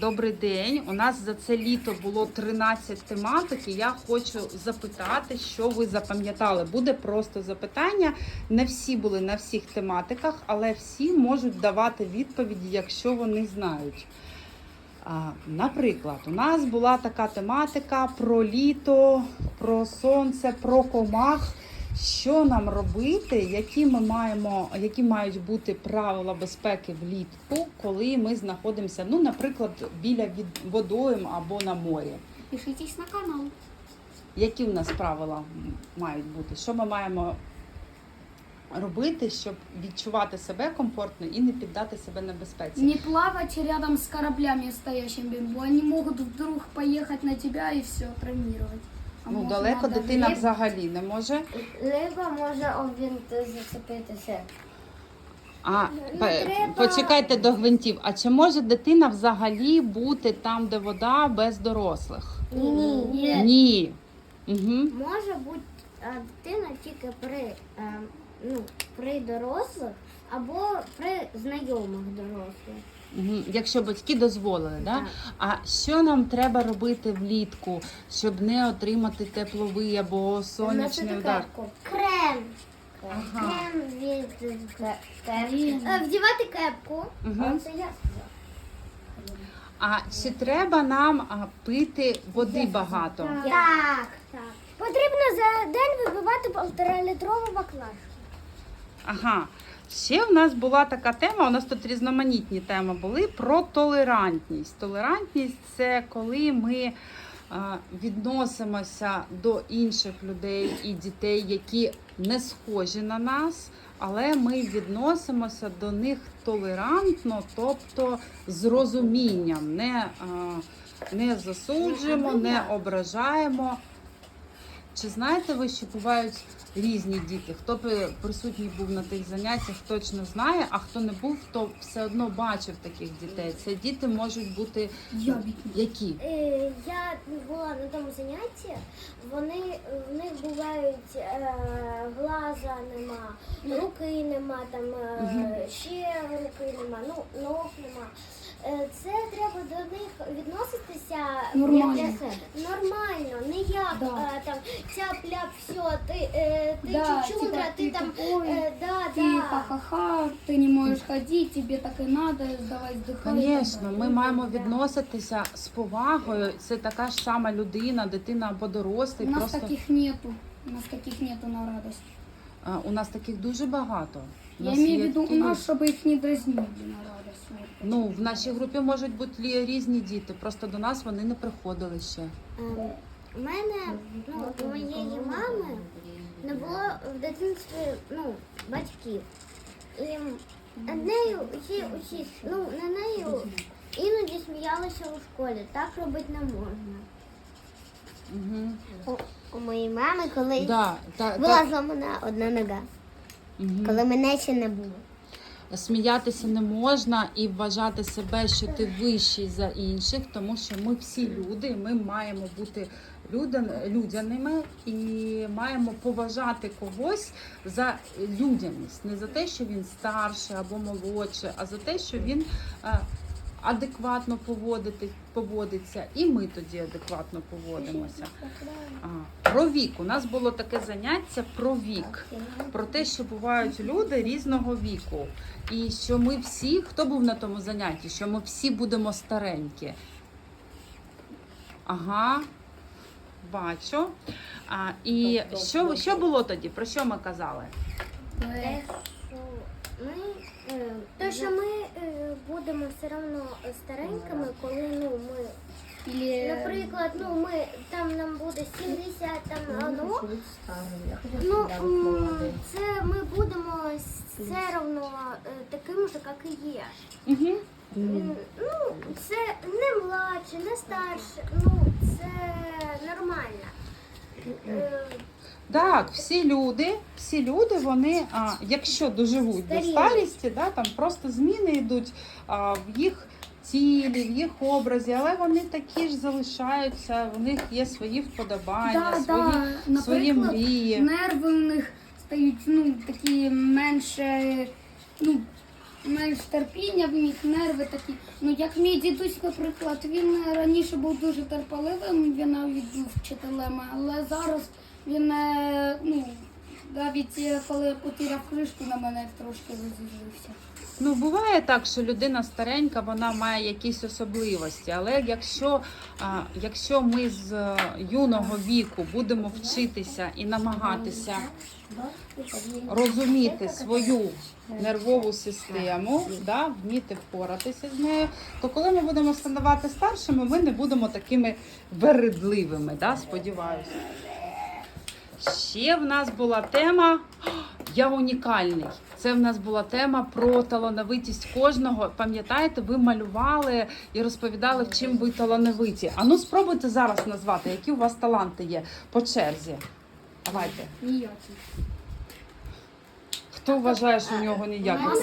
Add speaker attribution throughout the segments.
Speaker 1: добрий день. У нас за це літо було 13 тематик, і я хочу запитати, що ви запам'ятали. Буде просто запитання. Не всі були на всіх тематиках, але всі можуть давати відповіді, якщо вони знають. Наприклад, у нас була така тематика про літо, про сонце, про комах. Що нам робити, які ми маємо, які мають бути правила безпеки влітку, коли ми знаходимося, ну, наприклад, біля від водойм або на морі.
Speaker 2: Підпишитесь на канал.
Speaker 1: Які в нас правила мають бути? Що ми маємо робити, щоб відчувати себе комфортно і не піддати себе небезпеці?
Speaker 2: Не плавать рядом с кораблями стоящими, бо они могут вдруг поехать на тебя и все травмировать.
Speaker 1: Ну, далеко дитина взагалі не може.
Speaker 3: Либо може об він зацепитися.
Speaker 1: А
Speaker 3: Ну, треба-
Speaker 1: почекайте до гвинтів. А чи може дитина взагалі бути там, де вода, без дорослих?
Speaker 3: Ні, ні, ні.
Speaker 1: Ні. Угу.
Speaker 3: Може бути а, дитина тільки при, е, ну, при дорослих або при знайомих дорослих.
Speaker 1: Угу. Якщо батьки дозволили, да?
Speaker 3: Так.
Speaker 1: а що нам треба робити влітку, щоб не отримати тепловий або сонячний удар?
Speaker 3: Крем.
Speaker 1: Ага.
Speaker 3: Крем від Е, вдівати кепку.
Speaker 1: Мгм.
Speaker 3: Оце я сказала.
Speaker 1: А чи треба нам а, пити води багато?
Speaker 3: Так. так. Потрібно за день вибивати півторалітрову баклажку.
Speaker 1: Ага. Ще в нас була така тема, у нас тут різноманітні теми були про толерантність. Толерантність це коли ми е, відносимося до інших людей і дітей, які не схожі на нас, але ми відносимося до них толерантно, тобто з розумінням, не, е, не засуджуємо, не ображаємо. Чи знаєте ви, що бувають різні діти? Хто присутній був на тих заняттях, точно знає, а хто не був, то все одно бачив таких дітей. Це діти можуть бути які?
Speaker 3: Е, Я була на тому занятті. Вони в них бувають е, глаза нема, руки нема, там е, ще руки нема, ну ног нема. Е, Це треба до них відноситися
Speaker 2: Нормально.
Speaker 3: як для себе. Нормально, не як
Speaker 2: Да.
Speaker 3: е, там цяп-ляп, все, ти, е, ти
Speaker 2: Да,
Speaker 3: чучундра,
Speaker 2: типа,
Speaker 3: ти
Speaker 2: ты
Speaker 3: там.
Speaker 2: тупой,
Speaker 3: е, да,
Speaker 2: Ты
Speaker 3: да.
Speaker 2: ха-ха-ха, ты не можешь ходить, тебе так и надо, давай вздыхай.
Speaker 1: Звісно, ми маємо відноситися з повагою. Це така ж сама людина, дитина або
Speaker 2: У
Speaker 1: дорослий.
Speaker 2: нас
Speaker 1: Просто
Speaker 2: таких нету. У нас таких нету на радость.
Speaker 1: а, у нас таких дуже багато. У
Speaker 2: Я
Speaker 1: нас
Speaker 2: имею в
Speaker 1: є
Speaker 2: виду у
Speaker 1: такі
Speaker 2: нас, чтобы их не дразнили на радость.
Speaker 1: Ну, в нашій групі можуть бути лі- різні діти, просто до нас вони не приходили ще.
Speaker 3: Ем, У мене, ну, у моєї мами не було в дитинстві ну, батьків. І нею усі, усі, ну, на нею іноді сміялися у школі. Так робити не можна.
Speaker 1: Угу.
Speaker 3: У, у моєї мами колись
Speaker 1: Да, та,
Speaker 3: була
Speaker 1: та,
Speaker 3: зламана одна нога,
Speaker 1: мгм.
Speaker 3: коли мене ще не було.
Speaker 1: Сміятися не можна і вважати себе, що ти вищий за інших, тому що ми всі люди, ми маємо бути людяними і маємо поважати когось за людяність, не за те, що він старший або молодший, а за те, що він е, адекватно поводиться, і ми тоді адекватно поводимося. А, про вік. У нас було таке заняття про вік про те, що бувають люди різного віку, і що ми всі, хто був на тому занятті, що ми всі будемо старенькі. Ага, бачу. А, і що, що було тоді? Про що ми казали?
Speaker 3: Ми, е, те, що ми е, будемо все одно старенькими, коли ну, ми
Speaker 2: Или
Speaker 3: Наприклад, ну ми там нам буде 70, там а, ну, ну це ми будемо все одно е, такими ж, як і є.
Speaker 1: Угу.
Speaker 3: Ну, це не младше, не старше, ну це нормально.
Speaker 1: Так, всі люди, всі люди, вони, а, якщо доживуть до
Speaker 3: Старіють.
Speaker 1: старості, да, там просто зміни йдуть а, в їх тілі, в їх образі, але вони такі ж залишаються, в них є свої вподобання,
Speaker 2: да,
Speaker 1: свої,
Speaker 2: да,
Speaker 1: свої мрії.
Speaker 2: нерви у них стають ну, такі менше, ну, менш терпіння в них, нерви такі. Ну як мій дідусь, наприклад, він раніше був дуже терпеливим, він навіть був вчителем, але зараз він е, ну, навіть е, коли потеряв кришку, на мене трошки розізлився.
Speaker 1: Ну, буває так, що людина старенька, вона має якісь особливості. Але якщо, якщо ми з е, юного віку будемо вчитися і намагатися розуміти свою нервову систему, да, вміти впоратися з нею, то коли ми будемо ставати старшими, ми не будемо такими вередливими, да, сподіваюся. Ще в нас була тема Я унікальний. Це в нас була тема про талановитість кожного. Пам'ятаєте, ви малювали і розповідали, чим ви талановиті. А ну спробуйте зараз назвати, які у вас таланти є по черзі. Давайте.
Speaker 2: Ніякий.
Speaker 1: Хто вважає, що у нього ніяких?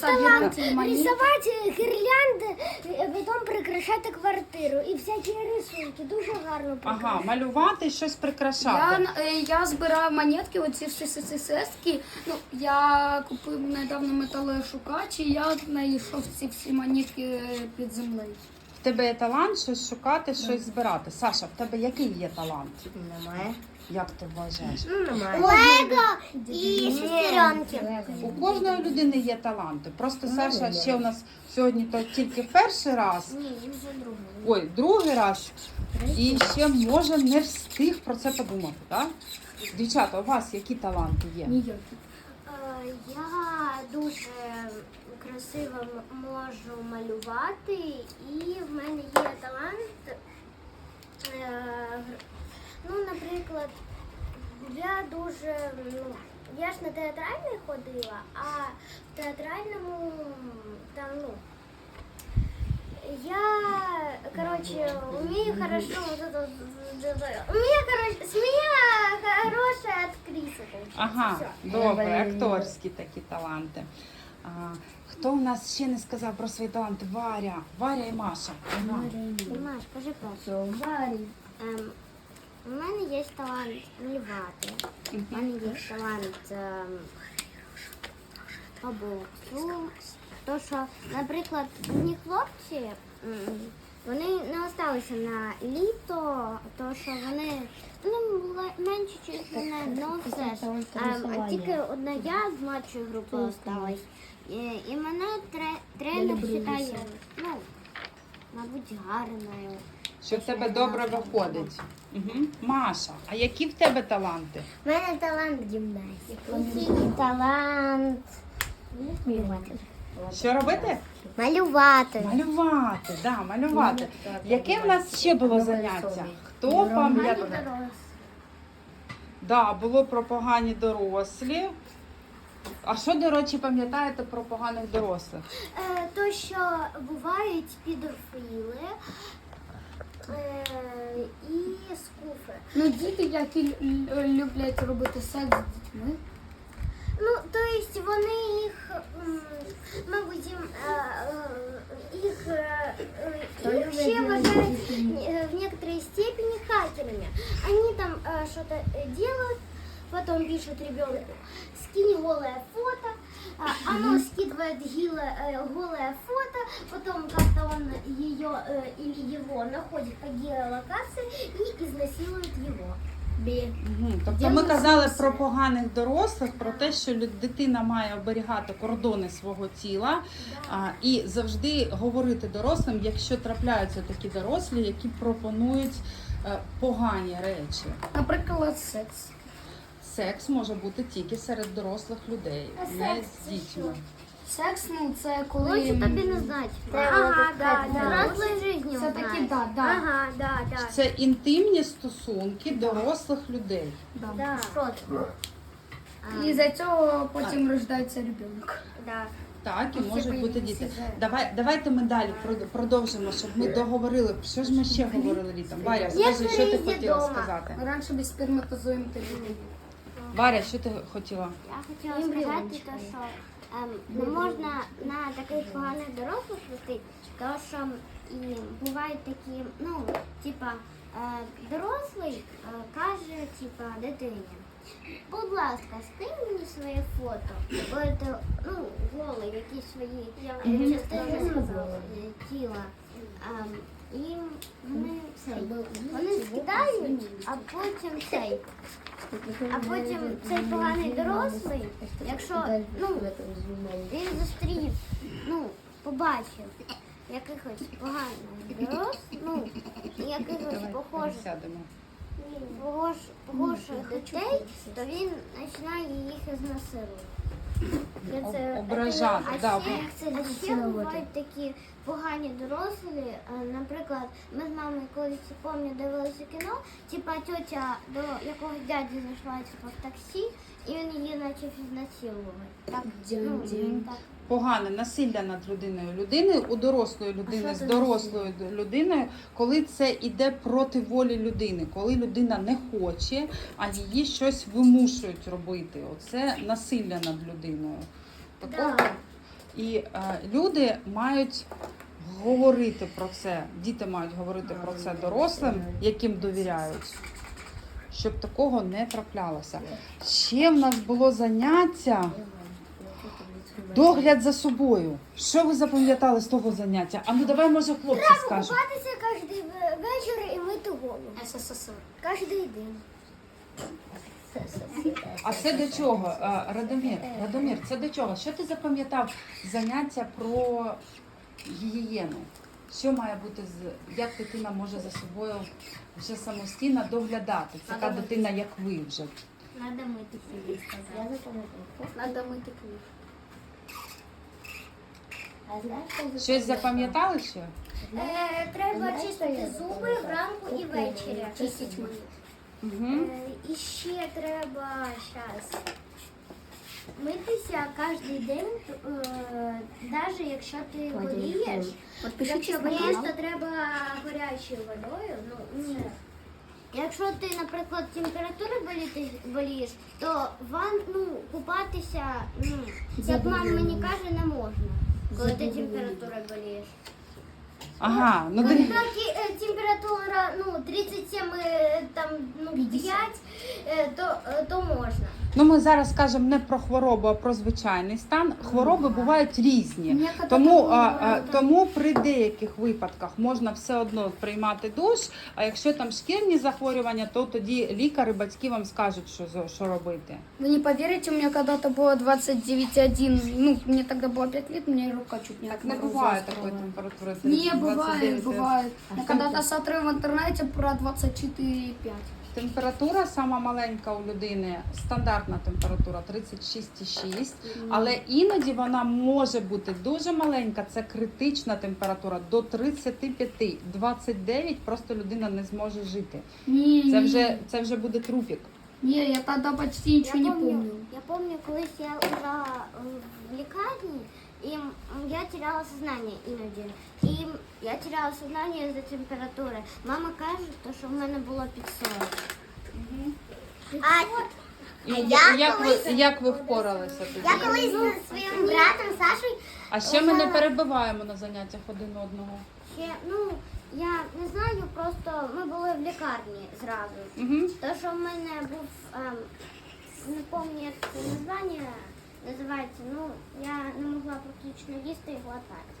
Speaker 2: Собиратель монет.
Speaker 3: Рисувати гірлянди, е, потім прикрашати квартиру. І всякі рисунки дуже гарно
Speaker 1: Ага, малювати і щось
Speaker 2: Я,
Speaker 1: прикрашати.
Speaker 2: е, я збираю монетки, оці всі СССРські. Ну, я купив недавно металошукач, і я знайшов ці всі монетки е, під землею.
Speaker 1: В тебе є талант щось шукати, щось збирати. Саша, в тебе який є талант?
Speaker 4: Немає.
Speaker 1: Як ти вважаєш?
Speaker 4: Ну.
Speaker 3: Лего і шестеренки.
Speaker 1: У кожної людини є таланти. Просто Саша ще у нас сьогодні то тільки перший раз,
Speaker 3: Ні, вже другий.
Speaker 1: ой, другий раз, і ще може не встиг про це подумати. Так? Дівчата, у вас які таланти є?
Speaker 3: Е, Я дуже красиво м- можу малювати, і в мене є талант. е, гр- Ну, наприклад, я дуже. Ну, я ж на театральний ходила, а в театральному там, ну. Я, короче, умею хорошо вот это, у меня, короче, с меня хорошая актриса получилась.
Speaker 1: Ага,
Speaker 3: Всё.
Speaker 1: добре, акторські такі таланти. А, хто у нас ще не сказав про свої таланти? Варя, Варя і Маша. Ага.
Speaker 3: Димаш, скажи перше. Ем, у мене є талант малювати. У мене є талант ем, по боксу. То, що, наприклад, одні хлопці, м, вони не осталися на літо, то що вони ну, була менше, ніж мене, ну все ж. Ем, а тільки одна я з младшої групи осталась. І, і мене тре, тренер вважає, ну, мабуть, гарною.
Speaker 1: Що в тебе добре виходить. Угу. Маша, а які в тебе таланти?
Speaker 3: У мене талант гімнастики. Талант малювати.
Speaker 1: Що робити?
Speaker 3: Малювати.
Speaker 1: Малювати, да, малювати. Яке в нас ще було заняття? Хто пам'ятає? Да, було про погані дорослі. А що, до речі, пам'ятаєте про поганих дорослих?
Speaker 3: Е, то, що бувають підрофіли і скуфи.
Speaker 2: Ну, діти, які лю- лю- люблять робити секс з дітьми.
Speaker 3: Ну, то есть вони їх, м, мабуть, їм, е, е, їх, е, е, їх ще вважають е, в некоторой степени хакерами. Они там э, что-то э, делают, потом пишут ребенку, скинь голое фото, а, оно скидывает гило- э, голое фото, потом как-то он ее э, или его находит по геолокации и изнасилует его.
Speaker 1: Угу. Тобто ми казали про поганих дорослих, про те, що дитина має оберігати кордони свого тіла а, і завжди говорити дорослим, якщо трапляються такі дорослі, які пропонують е, погані речі.
Speaker 2: Наприклад, секс.
Speaker 1: Секс може бути тільки серед дорослих людей,
Speaker 3: А
Speaker 1: не
Speaker 3: секс
Speaker 1: з
Speaker 3: це
Speaker 1: дітьми.
Speaker 2: Секс, ну це коли.
Speaker 3: Лучше тобі не знати. Ага, да, да. Взрослой жизни
Speaker 2: Це такі, да, да.
Speaker 3: Ага, да, да.
Speaker 1: Це інтимні стосунки дорослих людей.
Speaker 2: да.
Speaker 3: Да.
Speaker 2: І за цього потім рождається ребенок.
Speaker 3: Да.
Speaker 1: Так, і можуть бути діти. Давай, давайте ми далі прод- продовжимо, щоб ми договорили. Що ж ми ще говорили літом? Варя, скажи, що ти хотіла сказати?
Speaker 2: Раніше без сперматозоїм ти
Speaker 1: Варя, що ти хотіла?
Speaker 3: Я хотіла сказати, те, що не можна на таких поганих дорослих рости, тому що і бувають такі, ну, типа, е, дорослий е, каже, типа, дитині, будь ласка, скинь мені своє фото. Бо це, ну, голе, якісь свої частини тіла. І вони цей. Вони скидають, а потім цей. А потім цей поганий дорослий, якщо ну, він зустрів, ну, побачив якихось поганих дорослих, ну, якихось похожих погож, погожих дітей, то він починає їх ізнасилувати. Я це-
Speaker 1: ображати,
Speaker 3: А
Speaker 1: да,
Speaker 3: ще, бувають такі погані дорослі. е, Наприклад, ми з мамою колись пам'ятаю дивилися кіно, типа тьотя до якогось дяді зайшла типа, в таксі, і він її ізнасилувати. Так, ну, так.
Speaker 1: Погане насилля над людиною. Людини у дорослої людини з дорослою людиною, коли це йде проти волі людини, коли людина не хоче, а її щось вимушують робити. Оце насилля над людиною. Такого.
Speaker 3: Да.
Speaker 1: І е, люди мають говорити про це, діти мають говорити про це дорослим, яким довіряють, щоб такого не траплялося. Ще в нас було заняття. Догляд за собою. Що ви запам'ятали з того заняття? А ну давай, може, хлопці скажуть.
Speaker 3: Купатися кожен вечір і мити голову. СССР. Кожен день.
Speaker 1: А це до чого? А, Радомір, Радомір, це до чого? Що ти запам'ятав з заняття про гігієну? Що має бути з як дитина може за собою вже самостійно доглядати? Це така дитина, як ви вже.
Speaker 3: Надо мити хліб, сказав. Надо мити хліб.
Speaker 1: Щось запам'ятали ще?
Speaker 3: Е, треба чистити зуби вранку і ввечері. Чистити мої.
Speaker 1: Угу.
Speaker 3: Е, і ще треба зараз митися кожен день, е, навіть якщо ти болієш. Якщо болієш, то треба гарячою водою. Ну, ні. Якщо ти, наприклад, температури боліти, болієш, то ван, ну, купатися, ну, як мама мені каже, не можна, коли ти температурою болієш.
Speaker 1: Ага, ну ти...
Speaker 3: так, е, температура ну, 37, е, там, ну, 5, е, то, то можна.
Speaker 1: Ну ми зараз кажемо не про хворобу, а про звичайний стан. Хвороби бувають різні. Тому, а, а, тому при деяких випадках можна все одно приймати душ. А якщо там шкірні захворювання, то тоді лікар і батьки вам скажуть, що, зо- що робити.
Speaker 2: Вы не поверите, у меня когда-то было 29,1, ну, мне тогда было 5 лет, у меня рука чуть не
Speaker 1: Так не
Speaker 2: отморозилась.
Speaker 1: буває такої температури.
Speaker 2: Не,
Speaker 1: 30,
Speaker 2: бывает,
Speaker 1: 29.
Speaker 2: бывает. Я
Speaker 1: А
Speaker 2: когда-то смотрел в интернете про 24,5.
Speaker 1: Температура сама маленька у людини, стандартна температура 36,6, але іноді вона може бути дуже маленька, це критична температура до 35, 29 просто людина не зможе жити.
Speaker 2: Не,
Speaker 1: Це вже це вже буде трупік.
Speaker 2: не, я тогда почти ничего не помню.
Speaker 3: Я пам'ятаю, колись я лежала е, в лікарні, і я теряла сознання іноді. І я теряла сознання за температури. Мама каже, що в мене було під 40. А
Speaker 1: І
Speaker 3: А
Speaker 1: я- як, ви, як ви впоралися тоді?
Speaker 3: я колись зі своїм братом Сашою
Speaker 1: А ще ми не перебиваємо на заняттях один одного.
Speaker 3: ще, ну, я не знаю, просто ми були в лікарні зразу.
Speaker 1: Угу.
Speaker 3: То, що в мене був, ем, не пам'ятаю, як це названня називається, ну, я не могла практично їсти і глотати.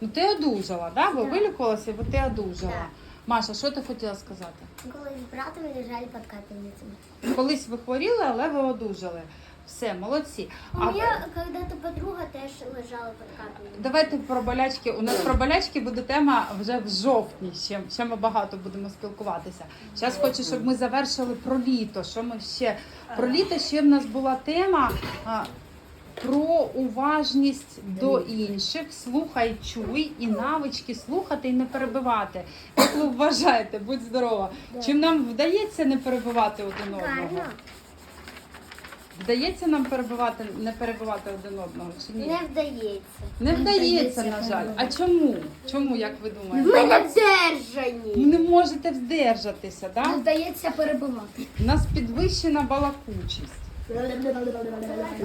Speaker 1: Ну ти одужала, да? Ви
Speaker 3: Да.
Speaker 1: вилікувалася, бо ти одужала.
Speaker 3: Да.
Speaker 1: Маша, що ти хотіла сказати?
Speaker 3: Коли з братом лежали під капельницями.
Speaker 1: Колись ви хворіли, але ви одужали. Все, молодці.
Speaker 3: У
Speaker 1: А
Speaker 3: мене когда-то подруга теж лежала під капельницями.
Speaker 1: давайте про болячки. У нас про болячки буде тема вже в жовтні. Ще, ще ми багато будемо спілкуватися. Зараз хочу, щоб ми завершили про літо. Що ми ще про літо ще в нас була тема. а, Про уважність до інших, слухай, чуй і навички слухати і не перебивати. Як ви вважаєте, будь здорова. Чим нам вдається не перебивати один одного? Вдається нам перебивати, не перебивати один одного чи ні?
Speaker 3: Не вдається.
Speaker 1: Не вдається, на жаль. А чому? Чому, як ви думаєте?
Speaker 3: Ми не держані.
Speaker 1: Ви не можете вдержатися,
Speaker 2: Не
Speaker 1: да?
Speaker 2: вдається перебивати.
Speaker 1: У нас підвищена балакучість.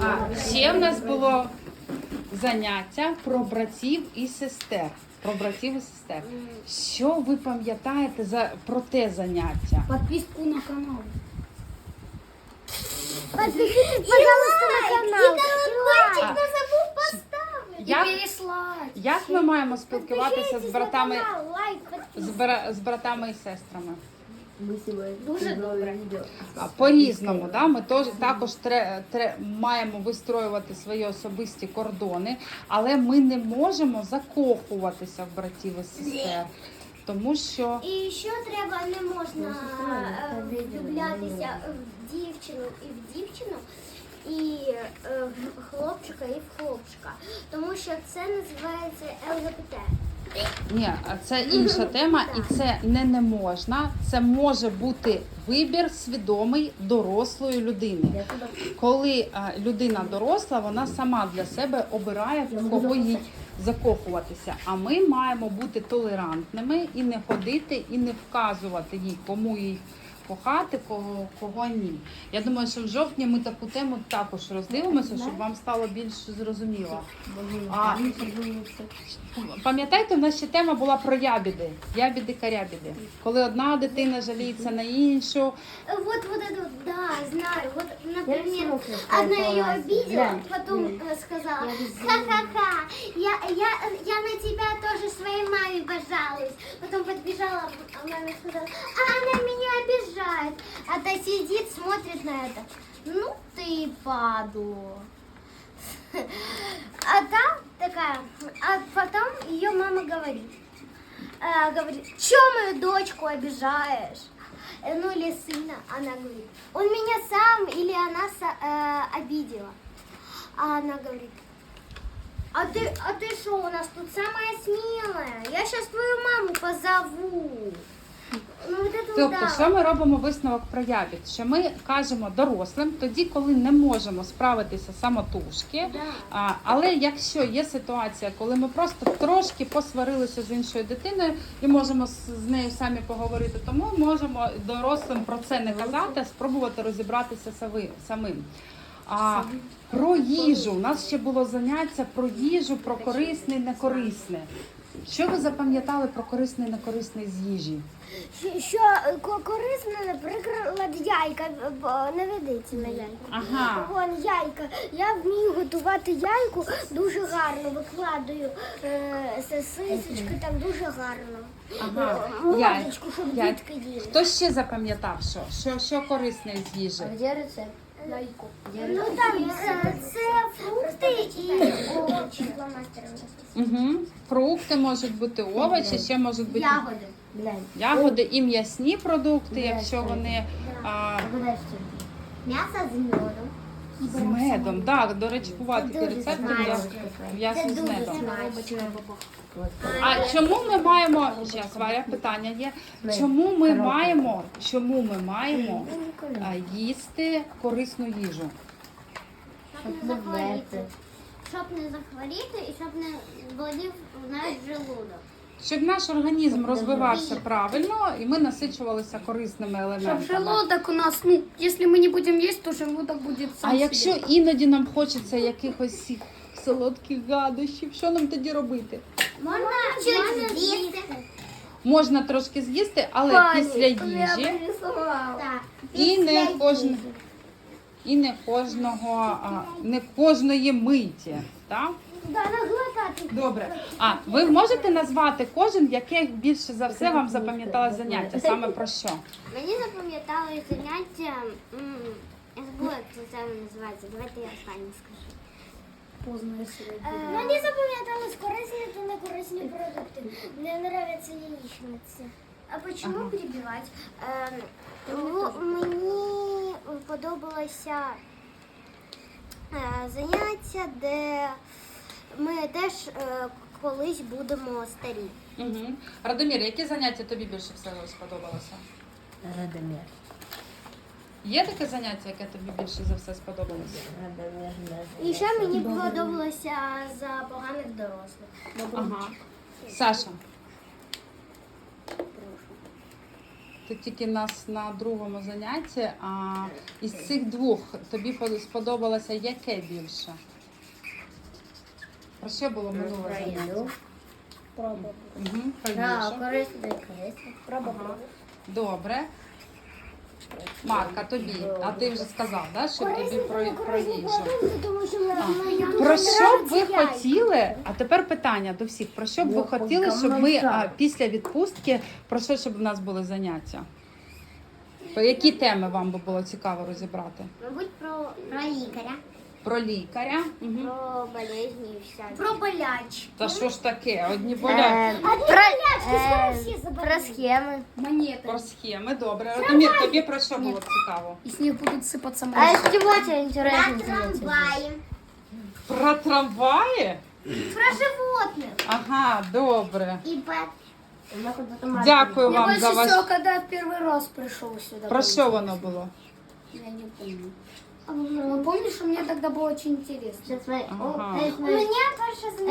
Speaker 1: А ще в нас було заняття про братів і сестер. Про братів і сестер. Що ви пам'ятаєте за про те заняття?
Speaker 2: Подписку на канал.
Speaker 3: Подпишитесь, пожалуйста, на канал. Колокольчик не забудь поставить.
Speaker 1: Як, як ми маємо спілкуватися з братами, з, бра- з братами і сестрами?
Speaker 3: Дуже добре.
Speaker 1: А, По-різному, да? ми теж, також тре, тре, маємо вистроювати свої особисті кордони, але ми не можемо закохуватися в братів і сестер, тому що
Speaker 3: І ще треба не можна е, влюблятися в дівчину і в дівчину, і е, в хлопчика і в хлопчика, тому що це називається ЛГБТ.
Speaker 1: Ні, а це інша тема, і це не не можна. Це може бути вибір свідомий дорослої людини. Коли людина доросла, вона сама для себе обирає в кого їй закохуватися. А ми маємо бути толерантними і не ходити, і не вказувати їй, кому їй кохати, кого, кого ні. Я думаю, що в жовтні ми таку тему також роздивимося, щоб вам стало більш зрозуміло. А, Пам'ятаєте, в нас ще тема була про ябіди, ябіди карябіди. Коли одна дитина жаліється на іншу,
Speaker 3: Вот, вот это вот, да, знаю. Вот, например,
Speaker 4: всего слышала
Speaker 3: одна ее
Speaker 4: про
Speaker 3: обидела,
Speaker 4: Да.
Speaker 3: потом э, сказала, ха-ха-ха, я, я, я на тебя тоже своей маме пожалуюсь. Потом подбежала, а мама сказала, а она меня Обижает. А та сидит, смотрит на это. Ну ты падла. А та такая, а потом ее мама говорит, э, говорит, что мою дочку обижаешь? Э, Ну или сына, она говорит, он меня сам или она э, обидела. А она говорит, а ты, а ты что, у нас тут самая смелая? Я сейчас твою маму позову. Ну
Speaker 1: Тобто, що ми робимо висновок про ябід? Що ми кажемо дорослим тоді, коли не можемо справитися самотужки. А, але якщо є ситуація, коли ми просто трошки посварилися з іншою дитиною і можемо з, нею самі поговорити, то ми можемо дорослим про це не казати, а спробувати розібратися сами- самим. А про їжу у нас ще було заняття про їжу, про корисне і некорисне. Що ви запам'ятали про корисне і некорисне з їжі?
Speaker 3: Що е, ко- корисно, наприклад, яйка, бо не ведеться на яйка.
Speaker 1: Ага.
Speaker 3: Вон яйка. Я вмію готувати яйку дуже гарно. Викладаю е, сосисочки там дуже гарно.
Speaker 1: Ага.
Speaker 3: Мордочку, щоб
Speaker 1: яй-
Speaker 3: дітки їли.
Speaker 1: Хто ще запам'ятав, що? Що, що корисне з їжі?
Speaker 4: Где рецепт? Яйку.
Speaker 3: Ну там е, це фрукти і овочі.
Speaker 1: Угу. Фрукти можуть бути овочі, ще можуть бути
Speaker 3: Ягоди.
Speaker 1: Ягоди і м'ясні продукти, якщо вони а,
Speaker 3: М'ясо з медом.
Speaker 1: З медом. Так, до речі, рецепти
Speaker 3: смачно.
Speaker 1: м'ясо- з медом. А чому ми маємо зараз Варя, питання є? Чому ми маємо, чому ми маємо а, їсти корисну їжу?
Speaker 3: Щоб не захворіти. Щоб не захворіти і щоб не болів навіть желудок.
Speaker 1: Щоб наш організм розвивався правильно і ми насичувалися корисними
Speaker 2: Чтоб
Speaker 1: елементами.
Speaker 2: желудок у нас, ну, если мы не будем есть, то желудок будет сам
Speaker 1: А якщо іноді нам хочеться якихось солодких гадощів, що нам тоді робити?
Speaker 3: Можна чуть з'їсти.
Speaker 1: Можна трошки з'їсти, але
Speaker 2: Пані,
Speaker 1: після їжі.
Speaker 3: Так.
Speaker 1: і не
Speaker 3: Після
Speaker 1: кожен
Speaker 3: їжі.
Speaker 1: і не кожного, а, не кожної миті. Так? Добре. А ви можете назвати кожен, яке більше за все вам запам'яталось заняття? Саме про що?
Speaker 3: Мені запам'ятали заняття. Я забула, як це саме називається. Давайте я останнє скажу.
Speaker 2: Поздно, если
Speaker 3: Мені запам'ятались корисні та некорисні продукти. Мені подобається яєчниця. А чому перебивати? Мені подобалося е, заняття, де ми теж е, колись будемо старі.
Speaker 1: Угу. Радомір, які заняття тобі більше всього сподобалося?
Speaker 4: Радомир.
Speaker 1: Є таке заняття, яке тобі більше за все сподобалося?
Speaker 4: Радомир.
Speaker 3: І ще мені подобалося за поганих дорослих.
Speaker 1: Ага. Саша. Ти тільки нас на другому занятті, а із цих двох тобі сподобалося яке більше? Про що було минуле заняття? Про
Speaker 4: Да,
Speaker 1: їжу.
Speaker 4: корисний, корисний.
Speaker 1: Ага. Добре. Марка, тобі. А ти вже сказав, да, що тобі про, про їжу.
Speaker 3: тому що ми
Speaker 1: Про що б ви хотіли? А тепер питання до всіх: про що б ви хотіли, щоб ми а, після відпустки про що щоб у нас були заняття? Про які теми вам би було цікаво розібрати?
Speaker 3: Мабуть, про, про лікаря,
Speaker 1: Про лікаря. Угу.
Speaker 3: про болезні і всякі.
Speaker 2: Про боляч.
Speaker 1: Та що ж таке? Одні болять.
Speaker 3: А ти болячки, всі
Speaker 4: Про схеми.
Speaker 2: Монети.
Speaker 1: Про схеми, добре. Ратомір, тобі про що було цікаво?
Speaker 2: І з них будуть сипатися
Speaker 4: А
Speaker 2: монети.
Speaker 4: если тебе интересно?
Speaker 3: Про трамваї,
Speaker 1: Про трамваї?
Speaker 3: про животних
Speaker 1: Ага, добре.
Speaker 3: і про
Speaker 1: Дякую вам
Speaker 2: больше
Speaker 1: за ваш.
Speaker 2: всего, когда я в первый раз пришел сюда.
Speaker 1: Про що воно було?
Speaker 2: Я не помню. Ну, помнишь, что мне тогда было очень интересно?
Speaker 4: Сейчас смотри.
Speaker 1: Ага.
Speaker 4: О, э, смотри.
Speaker 3: Мені перше